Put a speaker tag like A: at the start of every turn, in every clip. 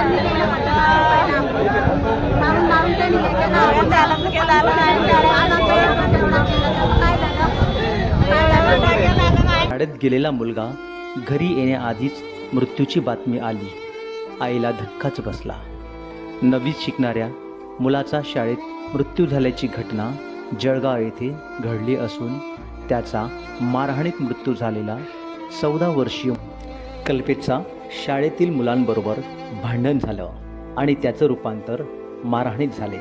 A: त्यांनी केलं होतं मारून मारून त्यांनी हे केलं होतं. केलं आलं नाही.
B: शाळेत गेलेला मुलगा घरी येण्याआधीच मृत्यूची बातमी आली आईला धक्काच बसला नवीच शिकणाऱ्या मुलाचा शाळेत मृत्यू झाल्याची घटना जळगाव येथे घडली असून त्याचा मारहाणीत मृत्यू झालेला चौदा वर्षीय कल्पेचा शाळेतील मुलांबरोबर भांडण झालं आणि त्याचं रूपांतर मारहाणीत झाले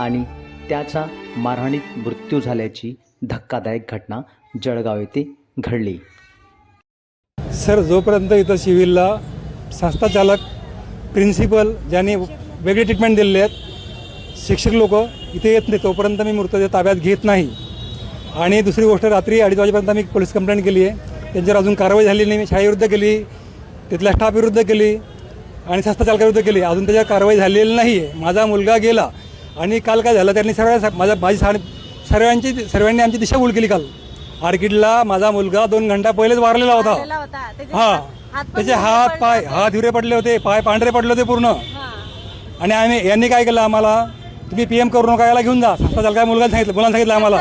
B: आणि त्याचा मारहाणीत मृत्यू झाल्याची धक्कादायक घटना जळगाव येथे घडली.
C: सर जोपर्यंत इथं सिव्हिलला संस्थाचालक प्रिन्सिपल ज्यांनी वेगळे ट्रीटमेंट दिलेले आहेत शिक्षक लोक इथे येत नाही तोपर्यंत मी मृतदेह ताब्यात घेत नाही. आणि दुसरी गोष्ट रात्री अडीच वाजेपर्यंत मी पोलीस कंप्लेंट केली आहे. त्यांच्यावर अजून कारवाई झाली नाही. मी शाळेविरुद्ध केली. तिथल्या स्टाफ विरुद्ध केली आणि संस्था चालकाविरुद्ध केली. अजून त्याच्यावर कारवाई झालेली नाही आहे माझा मुलगा गेला आणि काल काय झालं त्यांनी सर्व माझ्या माझी सा सर्वांची सर्वांनी आमची दिशाभूल केली काल. आर्किडला माझा मुलगा दोन घंटा पहिलेच वारलेला होता. हा. त्याचे हात पाय हात. हिरे पडले होते. पाय पांढरे पडले होते पूर्ण. आणि आम्ही यांनी काय केलं आम्हाला? तुम्ही पीएम करू नका याला घेऊन जा. संस्था चालका मुलगा सांगितलं मुलांना सांगितलं आम्हाला.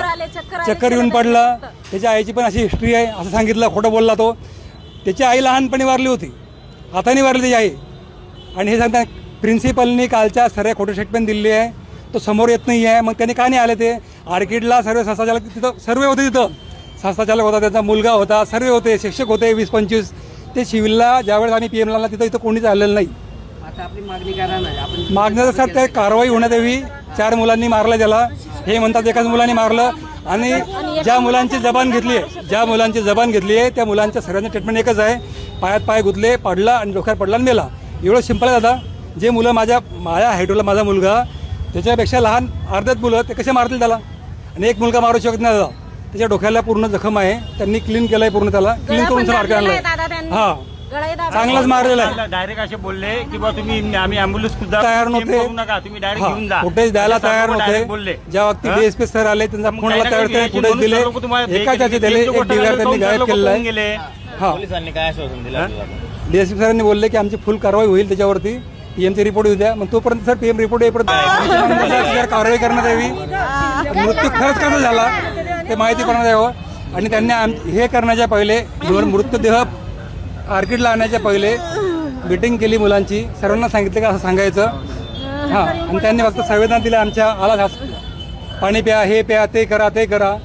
A: चक्कर
C: येऊन पडलं. त्याच्या आईची पण अशी हिस्ट्री आहे असं सांगितलं खोटं बोलला तो. त्याची आई लहानपणी वारली होती. हाताने वारली त्याची आई. आणि हे सांगता प्रिन्सिपलनी कालच्या सर्व खोटे स्टेटमेंट दिलेली आहे. तो समोर येत नाही आहे मग त्यांनी का नाही आले ते? आर्किडला सर्व संस्था चालक तिथं सर्व होते तिथं. संस्था चालक होता त्यांचा मुलगा होता सर्व होते शिक्षक होते वीस पंचवीस ते सिव्हिलला ज्यावेळेस आम्ही पी एमला तिथं इथं कोणीच आलेलं नाही. मागण्याचं सर ते कारवाई होण्यात यावी चार मुलांनी मारलं त्याला. हे म्हणतात एकाच मुलांनी मारलं. आणि ज्या मुलांची जबान घेतली आहे ज्या मुलांची जबान घेतली आहे त्या मुलांच्या सर्वांचं ट्रीटमेंट एकच आहे. पायात पाय गुतले पडला आणि डोक्यात पडला आणि मेला. एवढं सिंपल आहे दादा. जे मुलं माझ्या माझ्या हायटोला माझा मुलगा त्याच्यापेक्षा लहान अर्ध्यात मुलं ते कसे मारतील त्याला? आणि एक मुलगा मारू शकत नाही दादा. त्याच्या डोक्याला पूर्ण जखम आहे. त्यांनी क्लीन केलं आहे पूर्ण त्याला. क्लीन करून सर
A: त्यांनी.
C: हा.
A: गळाही
C: चांगलाच मारलेला आहे.
D: डायरेक्ट असे बोलले की बा तुम्ही आम्ही अँब्युलन्स सुद्धा
C: तयार नव्हते.
D: करू नका. तुम्ही डायरेक्ट घेऊन जा.
C: फुटेज द्यायला
D: असे
C: तयार
D: सर्व direct
C: नव्हते
D: बोलले.
C: ज्या वक्ती
D: हा?
C: डीएसपी सर आले त्यांचा
D: मग
C: फोन
D: काही ना
C: त्यावेळेस
D: काही घ्यायची
C: दिले
D: म्हणून सर्व लोकं तुम्हाला
C: एका
D: एक-
C: त्याचे दिले
D: एक
C: त्यांनी गायब
D: लोकं
C: केलेला
D: पळून
C: आहे
D: गेले
C: हा.
E: पोलिसांनी काय आश्वासन दिलं आपल्याला?
C: डीएसपी सरांनी बोलले की आमची फुल कारवाई होईल त्याच्यावरती. पीएमची रिपोर्ट येऊ द्या. मग तोपर्यंत सर पीएम रिपोर्ट येईपर्यंत त्याच्यावर कारवाई करण्यात यावी. मृत्यू खरंच कसा झाला? ते माहिती करण्यात यावं आणि त्यांनी आम हे करण्याच्या पहिले मृतदेह आर्किडला आणण्याच्या पहिले मिटिंग केली मुलांची. सर्वांना सांगितलं की असं सांगायचं. हां आणि त्यांनी फक्त संवेदना दिल्या आमच्या. आला घास पाणी प्या हे प्या ते करा ते करा.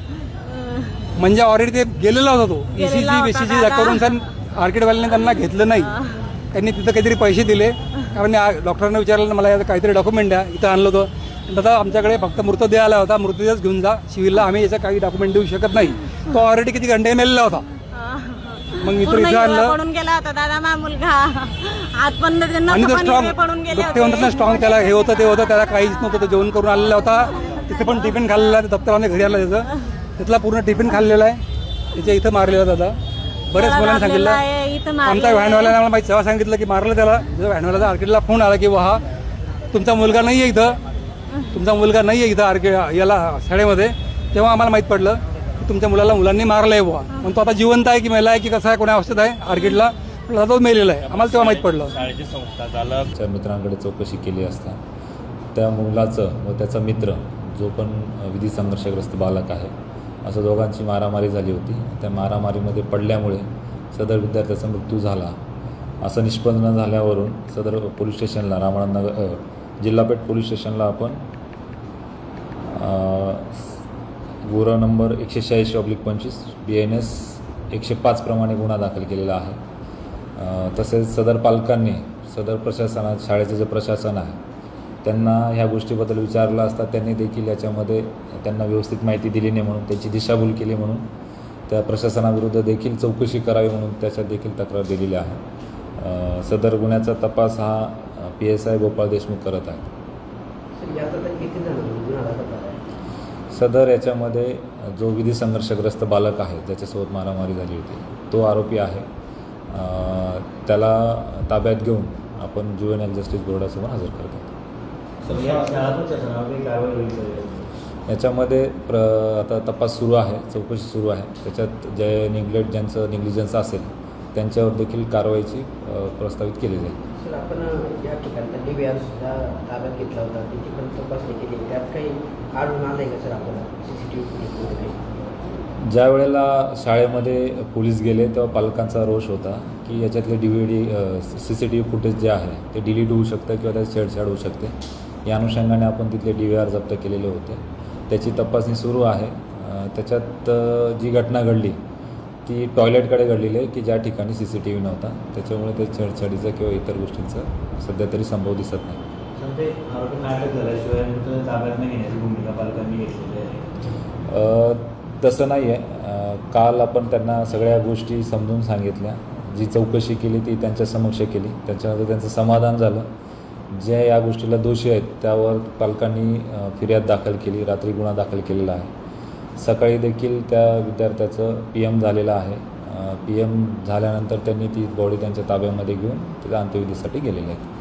C: म्हणजे ऑलरेडी ते गेलेला होता तो. E ईसीजी बीसीजी करून सर आर्किडवाल्याने त्यांना घेतलं नाही. त्यांनी तिथं काहीतरी पैसे दिले. कारण डॉक्टरांना विचारलं मला याचं काहीतरी डॉक्युमेंट द्या. इथं आणलं होतं दादा आमच्याकडे फक्त मृतदेह आला होता. मृतदेहच घेऊन जा. सिव्हिलला आम्ही याचं काही डॉक्युमेंट देऊ शकत नाही. तो ऑलरेडी किती घंटे मेलेला होता. मग मी तो
A: पूर्ण
C: इथं
A: हिरवा
C: आणलं.
A: पडून गेला होता दादा मा मुलगा. हात पण नख
C: आणि तो
A: पण
C: स्ट्रॉंग
A: हिरवे पडून गेले
C: ते म्हणतात ना स्ट्रॉंग त्याला हे होतं ते होतं त्याला काहीच नव्हतं तो जेवण करून आलेला होता. तिथे पण टिफिन खाल्लेला आहे दप्तराने घरी आला त्याचं तिथला पूर्ण टिफिन खाल्लेला आहे. त्याच्या इथं मारलेला दादा बरेच मुलांनी
A: दाबलेला
C: सांगितलं.
A: आहे, इथं
C: आमचा
A: मारलेलं
C: व्हॅनवाल्याने आम्हाला माहिती तेव्हा सांगितलं की मारलं त्याला. जेव्हा व्हॅनवाल्याचा आर्किडला फोन आला की हा तुमचा मुलगा नाही आहे इथं. तुमचा मुलगा नाही आहे इथं आर्किड याला शाळेमध्ये. तेव्हा आम्हाला माहीत पडलं. तुमच्या मुलाला मुलांनी मारलं आहे बुवा पण तो आता जिवंत आहे की मेला आहे की कसा आहे कोण्या अवस्थेत आहे? आर्किडला तो मेलेला आहे. आम्हाला तेव्हा माहीत पडलं.
E: शाळेचे संस्था
F: च्या मित्रांकडे चौकशी केली असता. त्या मुलाचं व त्याचा मित्र जो पण विधी संघर्षग्रस्त बालक आहे असं दोघांची मारामारी झाली होती. त्या मारामारीमध्ये पडल्यामुळे सदर विद्यार्थ्याचा मृत्यू झाला. असं निष्पन्न झाल्यावरून सदर पोलीस स्टेशनला रामणानगर अ, जिल्हापेठ पोलीस स्टेशनला आपण गोरा नंबर एकशे शहाऐंशी ऑब्लिक पंचवीस बी एन एस एकशे पाचप्रमाणे गुन्हा दाखल केलेला आहे. तसेच सदर पालकांनी सदर प्रशासनात शाळेचं जे प्रशासन आहे त्यांना ह्या गोष्टीबद्दल विचारलं असता त्यांनी देखील याच्यामध्ये त्यांना व्यवस्थित माहिती दिली नाही म्हणून त्यांची दिशाभूल केली म्हणून त्या प्रशासनाविरुद्ध देखील चौकशी करावी म्हणून त्याच्यात देखील तक्रार दिलेली आहे सदर गुन्ह्याचा तपास हा P S I Gopal Deshmukh करत आहे. सदर याच्यामध्ये जो विधी संघर्षग्रस्त बालक आहे ज्याच्यासोबत मारामारी झाली होती तो आरोपी आहे. त्याला ताब्यात घेऊन आपण जुएनएल जस्टिस बोर्डासमोर हजर करतो याच्यामध्ये प्र आता तपास सुरू आहे चौकशी सुरू आहे. त्याच्यात जे निग्लेक्ट ज्यांचं निग्लिजन्स असेल त्यांच्यावर देखील कारवाईची प्रस्तावित केली जाईल.
G: सर आपण या ठिकाणचा डी व्ही आर सुद्धा ताब्यात घेतला होता. तिथे पण तपासणी केली. त्यात काही आढळून आलं आहे का सर आपल्याला सी सी टी व्ही
F: ज्या वेळेला शाळेमध्ये पोलीस गेले तेव्हा पालकांचा रोष होता की याच्यातले D V D C C T V footage जे आहे ते डिलीट होऊ शकतं किंवा त्यात छेडछाड होऊ शकते. या अनुषंगाने आपण तिथले डी व्ही आर जप्त केलेले होते. त्याची तपासणी सुरू आहे. त्याच्यात जी घटना घडली ती टॉयलेटकडे घडलेली आहे की ज्या ठिकाणी सी सी टी व्ही नव्हता त्याच्यामुळे ते छेडछाडीचं किंवा इतर गोष्टींचा सध्या तरी संभव दिसत नाही. तसं नाही आहे. काल आपण त्यांना सगळ्या गोष्टी समजून सांगितल्या. जी चौकशी केली ती त्यांच्या समक्ष केली. त्याच्यानंतर त्यांचं समाधान झालं. ज्या या गोष्टीला दोषी आहेत त्यावर पालकांनी फिर्याद दाखल केली रात्री गुन्हा दाखल केलेला आहे. सकाळी देखील त्या विद्यार्थ्याचं पी एम झालेलं आहे. पी एम झाल्यानंतर त्यांनी ती बॉडी त्यांच्या ताब्यामध्ये घेऊन त्याच्या अंत्यविधीसाठी गेलेले आहेत.